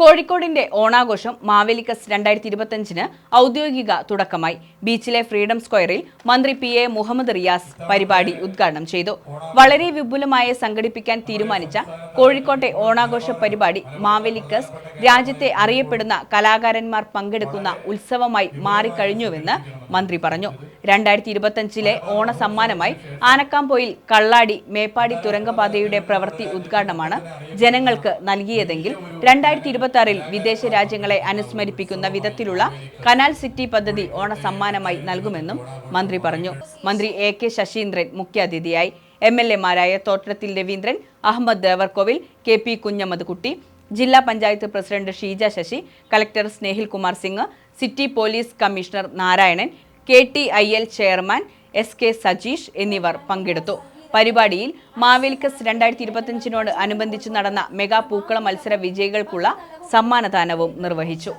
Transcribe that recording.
കോഴിക്കോടിന്റെ ഓണാഘോഷം മാവേലിക്കസ് രണ്ടായിരത്തി ഇരുപത്തിയഞ്ചിന് ഔദ്യോഗിക തുടക്കമായി. ബീച്ചിലെ ഫ്രീഡം സ്ക്വയറിൽ മന്ത്രി പി എ മുഹമ്മദ് റിയാസ് പരിപാടി ഉദ്ഘാടനം ചെയ്തു. വളരെ വിപുലമായി സംഘടിപ്പിക്കാൻ തീരുമാനിച്ച കോഴിക്കോട്ടെ ഓണാഘോഷ പരിപാടി മാവേലിക്കസ് രാജ്യത്തെ അറിയപ്പെടുന്ന കലാകാരന്മാർ പങ്കെടുക്കുന്ന ഉത്സവമായി മാറിക്കഴിഞ്ഞുവെന്ന് മന്ത്രി പറഞ്ഞു. രണ്ടായിരത്തി ഇരുപത്തിയഞ്ചിലെ ഓണ സമ്മാനമായി ആനക്കാംപോയിൽ കള്ളാടി മേപ്പാടി തുരങ്കപാതയുടെ പ്രവൃത്തി ഉദ്ഘാടനമാണ് ജനങ്ങൾക്ക് നൽകിയതെങ്കിൽ രണ്ടായിരത്തി ഇരുപത്തി ആറിൽ വിദേശ രാജ്യങ്ങളെ അനുസ്മരിപ്പിക്കുന്ന വിധത്തിലുള്ള കനാൽ സിറ്റി പദ്ധതി ഓണ സമ്മാനമായി നൽകുമെന്നും മന്ത്രി പറഞ്ഞു. മന്ത്രി എ കെ ശശീന്ദ്രൻ മുഖ്യാതിഥിയായി. എം എൽ എമാരായ തോട്ടത്തിൽ രവീന്ദ്രൻ അഹമ്മദ് ദേവർകോവിൽ കെ പി കുഞ്ഞമ്മദ് കുട്ടി ജില്ലാ panchayat president Sheeja Sasi collector Snehil Kumar Singh city police commissioner Narayanan K T I L chairman S K Sajeesh എന്നിവർ പങ്കെടുത്തു. പരിപാടിയിൽ മാവേലിക്കസ് രണ്ടായിരത്തി ഇരുപത്തിയഞ്ചിനോട് അനുബന്ധിച്ച് നടന്ന മെഗാ പൂക്കള മത്സര വിജയികൾക്കുള്ള സമ്മാനദാനവും നിർവഹിച്ചു.